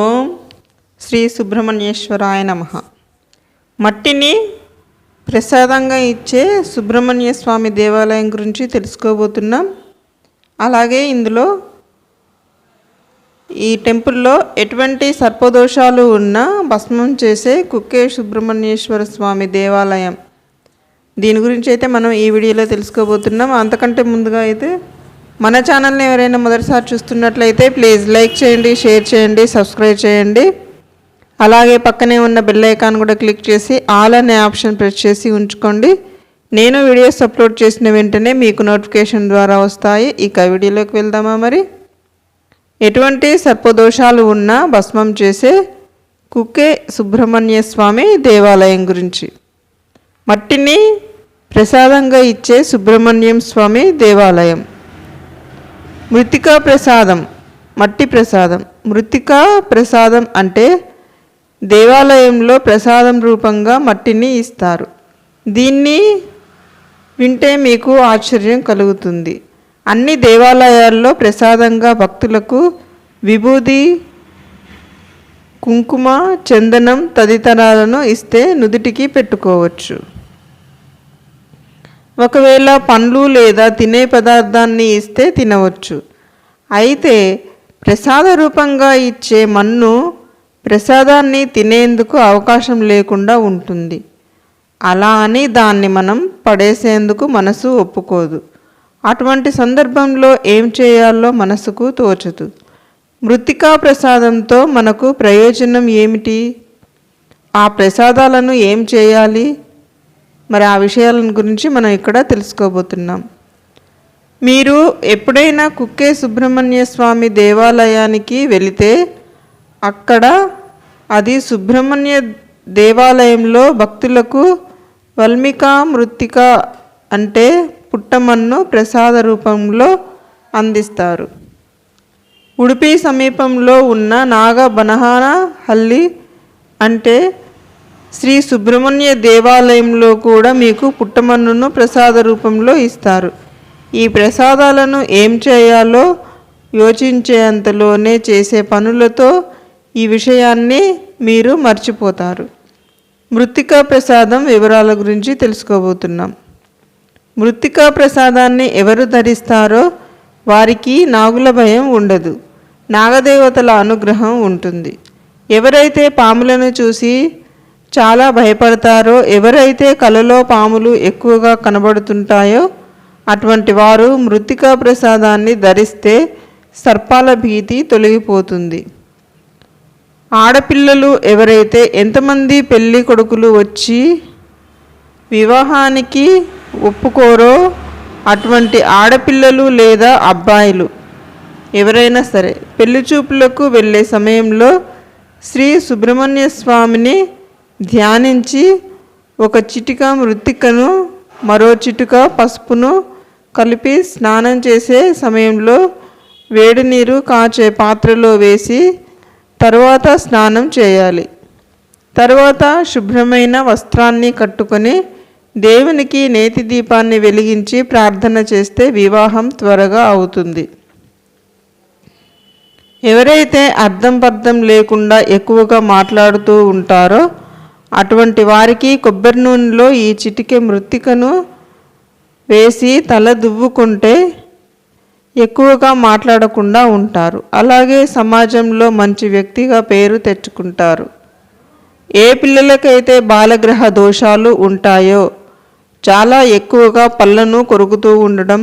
ఓం శ్రీ సుబ్రహ్మణ్యేశ్వరాయ నమ. మట్టిని ప్రసాదంగా ఇచ్చే సుబ్రహ్మణ్య స్వామి దేవాలయం గురించి తెలుసుకోబోతున్నాం. అలాగే ఇందులో ఈ టెంపుల్లో ఎటువంటి సర్పదోషాలు ఉన్నా భస్మం చేసే కుక్కే సుబ్రహ్మణ్యేశ్వర స్వామి దేవాలయం. దీని గురించి అయితే మనం ఈ వీడియోలో తెలుసుకోబోతున్నాం. అంతకంటే ముందుగా అయితే మన ఛానల్ని ఎవరైనా మొదటిసారి చూస్తున్నట్లయితే ప్లీజ్ లైక్ చేయండి షేర్ చేయండి సబ్స్క్రైబ్ చేయండి. అలాగే పక్కనే ఉన్న బెల్ ఐకాన్ కూడా క్లిక్ చేసి ఆల్ అనే ఆప్షన్ ప్రెస్ చేసి ఉంచుకోండి. నేను వీడియోస్ అప్లోడ్ చేసిన వెంటనే మీకు నోటిఫికేషన్ ద్వారా వస్తాయి. ఇక వీడియోలోకి వెళ్దామా మరి? ఎటువంటి సర్పదోషాలు ఉన్నా భస్మం చేసే కుక్కే సుబ్రహ్మణ్య స్వామి దేవాలయం గురించి. మట్టిని ప్రసాదంగా ఇచ్చే సుబ్రహ్మణ్యం స్వామి దేవాలయం. మృతికా ప్రసాదం మట్టి ప్రసాదం మృతికా ప్రసాదం అంటే దేవాలయంలో ప్రసాదం రూపంగా మట్టిని ఇస్తారు. దీన్ని వింటే మీకు ఆశ్చర్యం కలుగుతుంది. అన్ని దేవాలయాల్లో ప్రసాదంగా భక్తులకు విభూది కుంకుమ చందనం తదితరాలను ఇస్తే నుదుటికి పెట్టుకోవచ్చు. ఒకవేళ పండ్లు లేదా తినే పదార్థాన్ని ఇస్తే తినవచ్చు. అయితే ప్రసాద రూపంగా ఇచ్చే మన్ను ప్రసాదాన్ని తినేందుకు అవకాశం లేకుండా ఉంటుంది. అలా అని దాన్ని మనం పడేసేందుకు మనసు ఒప్పుకోదు. అటువంటి సందర్భంలో ఏం చేయాలో మనసుకు తోచదు. మృతికా ప్రసాదంతో మనకు ప్రయోజనం ఏమిటి? ఆ ప్రసాదాలను ఏం చేయాలి? మరి ఆ విషయాలను గురించి మనం ఇక్కడ తెలుసుకోబోతున్నాం. మీరు ఎప్పుడైనా కుక్కే సుబ్రహ్మణ్య స్వామి దేవాలయానికి వెళితే అక్కడ అది సుబ్రహ్మణ్య దేవాలయంలో భక్తులకు వల్మికా మృత్తిక అంటే పుట్టమన్ను ప్రసాద రూపంలో అందిస్తారు. ఉడిపి సమీపంలో ఉన్న నాగ బనహాన హల్లి అంటే శ్రీ సుబ్రహ్మణ్య దేవాలయంలో కూడా మీకు పుట్టమన్నును ప్రసాద రూపంలో ఇస్తారు. ఈ ప్రసాదాలను ఏం చేయాలో యోచించేంతలోనే చేసే పనులతో ఈ విషయాన్ని మీరు మర్చిపోతారు. మృతికా ప్రసాదం వివరాల గురించి తెలుసుకోబోతున్నాం. మృతికా ప్రసాదాన్ని ఎవరు ధరిస్తారో వారికి నాగుల భయం ఉండదు. నాగదేవతల అనుగ్రహం ఉంటుంది. ఎవరైతే పాములను చూసి చాలా భయపడతారో ఎవరైతే కలలో పాములు ఎక్కువగా కనబడుతుంటాయో అటువంటి వారు మృతికా ప్రసాదాన్ని ధరిస్తే సర్పాల భీతి తొలగిపోతుంది. ఆడపిల్లలు ఎవరైతే ఎంతమంది పెళ్ళి కొడుకులు వచ్చి వివాహానికి ఒప్పుకోరో అటువంటి ఆడపిల్లలు లేదా అబ్బాయిలు ఎవరైనా సరే పెళ్ళి చూపులకు వెళ్ళే సమయంలో శ్రీ సుబ్రహ్మణ్య స్వామిని ధ్యానించి ఒక చిటిక మృతికను మరో చిటుక పసుపును కలిపి స్నానం చేసే సమయంలో వేడి నీరు కాచే పాత్రలో వేసి తరువాత స్నానం చేయాలి. తరువాత శుభ్రమైన వస్త్రాన్ని కట్టుకొని దేవునికి నేతి దీపాన్ని వెలిగించి ప్రార్థన చేస్తే వివాహం త్వరగా అవుతుంది. ఎవరైతే అర్థం పర్థం లేకుండా ఎక్కువగా మాట్లాడుతూ ఉంటారో అటువంటి వారికి కొబ్బరి నూనెలో ఈ చిటికె మృతికను వేసి తల దువ్వుకుంటే ఎక్కువగా మాట్లాడకుండా ఉంటారు. అలాగే సమాజంలో మంచి వ్యక్తిగా పేరు తెచ్చుకుంటారు. ఏ పిల్లలకైతే బాలగ్రహ దోషాలు ఉంటాయో చాలా ఎక్కువగా పళ్ళను కొరుకుతూ ఉండడం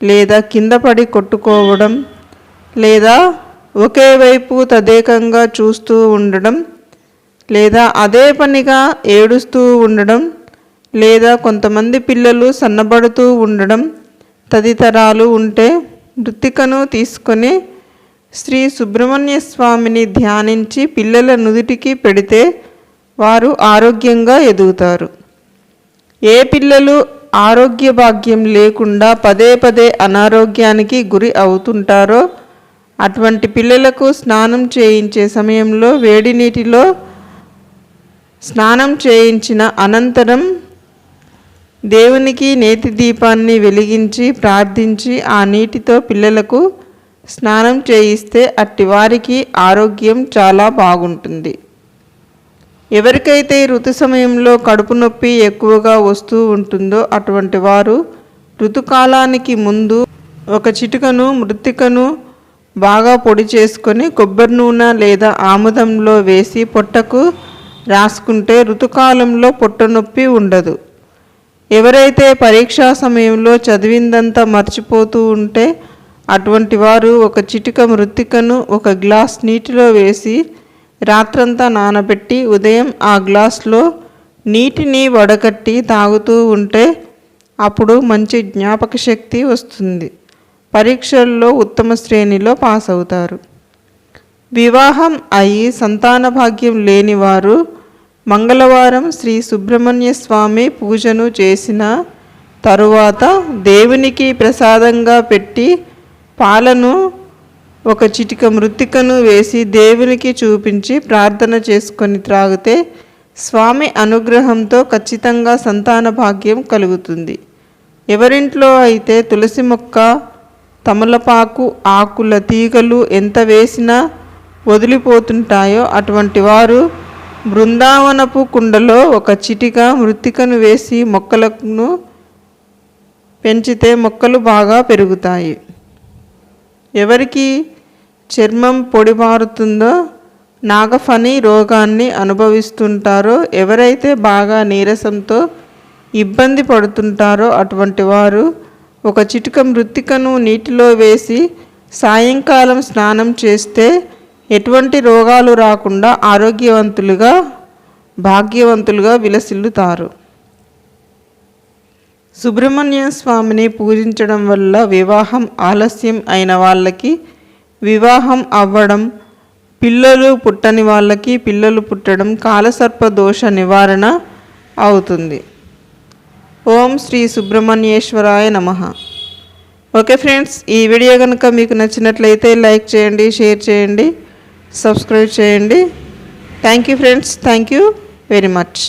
లేదా కింద పడి కొట్టుకోవడం లేదా ఒకే వైపు తదేకంగా చూస్తూ ఉండడం లేదా అదే పనిగా ఏడుస్తూ ఉండడం లేదా కొంతమంది పిల్లలు సన్నబడుతూ ఉండడం తదితరాలు ఉంటే మృతికను తీసుకొని శ్రీ సుబ్రహ్మణ్య స్వామిని ధ్యానించి పిల్లల నుదుటికి పెడితే వారు ఆరోగ్యంగా ఎదుగుతారు. ఏ పిల్లలు ఆరోగ్య భాగ్యం లేకుండా పదే పదే అనారోగ్యానికి గురి అవుతుంటారో అటువంటి పిల్లలకు స్నానం చేయించే సమయంలో వేడి నీటిలో స్నానం చేయించిన అనంతరం దేవునికి నేతి దీపాన్ని వెలిగించి ప్రార్థించి ఆ నీటితో పిల్లలకు స్నానం చేయిస్తే అట్టి వారికి ఆరోగ్యం చాలా బాగుంటుంది. ఎవరికైతే ఋతు సమయంలో కడుపు నొప్పి ఎక్కువగా వస్తూ ఉంటుందో అటువంటి వారు ఋతుకాలానికి ముందు ఒక చిటుకను మృతికను బాగా పొడి చేసుకొని కొబ్బరి నూనె లేదా ఆముదంలో వేసి పొట్టకు రాసుకుంటే ఋతుకాలంలో పొట్టనొప్పి ఉండదు. ఎవరైతే పరీక్షా సమయంలో చదివిందంతా మర్చిపోతూ ఉంటే అటువంటి వారు ఒక చిటిక మృతికను ఒక గ్లాస్ నీటిలో వేసి రాత్రంతా నానబెట్టి ఉదయం ఆ గ్లాస్లో నీటిని వడగట్టి తాగుతూ ఉంటే అప్పుడు మంచి జ్ఞాపక శక్తి వస్తుంది. పరీక్షల్లో ఉత్తమ శ్రేణిలో పాస్ అవుతారు వివాహం అయి సంతాన భాగ్యం లేనివారు మంగళవారం శ్రీ సుబ్రహ్మణ్య స్వామి పూజను చేసిన తరువాత దేవునికి ప్రసాదంగా పెట్టి పాలను ఒక చిటిక మృతికను వేసి దేవునికి చూపించి ప్రార్థన చేసుకొని త్రాగితే స్వామి అనుగ్రహంతో ఖచ్చితంగా సంతాన భాగ్యం కలుగుతుంది. ఎవరింట్లో అయితే తులసి మొక్క తమలపాకు ఆకుల తీగలు ఎంత వేసినా వదిలిపోతుంటాయో అటువంటి వారు బృందావనపు కుండలో ఒక చిటిక మృతికను వేసి మొక్కలను పెంచితే మొక్కలు బాగా పెరుగుతాయి. ఎవరికి చర్మం పొడిబారుతుందో నాగఫని రోగాన్ని అనుభవిస్తుంటారో ఎవరైతే బాగా నీరసంతో ఇబ్బంది పడుతుంటారో అటువంటి వారు ఒక చిటిక మృతికను నీటిలో వేసి సాయంకాలం స్నానం చేస్తే ఎటువంటి రోగాలు రాకుండా ఆరోగ్యవంతులుగా భాగ్యవంతులుగా విలసిల్లుతారు. సుబ్రహ్మణ్య స్వామిని పూజించడం వల్ల వివాహం ఆలస్యం అయిన వాళ్ళకి వివాహం అవ్వడం పిల్లలు పుట్టని వాళ్ళకి పిల్లలు పుట్టడం కాలసర్ప దోష నివారణ అవుతుంది. ఓం శ్రీ సుబ్రహ్మణ్యేశ్వరాయ నమ. ఓకే ఫ్రెండ్స్ ఈ వీడియో కనుక మీకు నచ్చినట్లయితే లైక్ చేయండి షేర్ చేయండి. సబ్స్క్రైబ్ చేయండి. Thank you friends thank you very much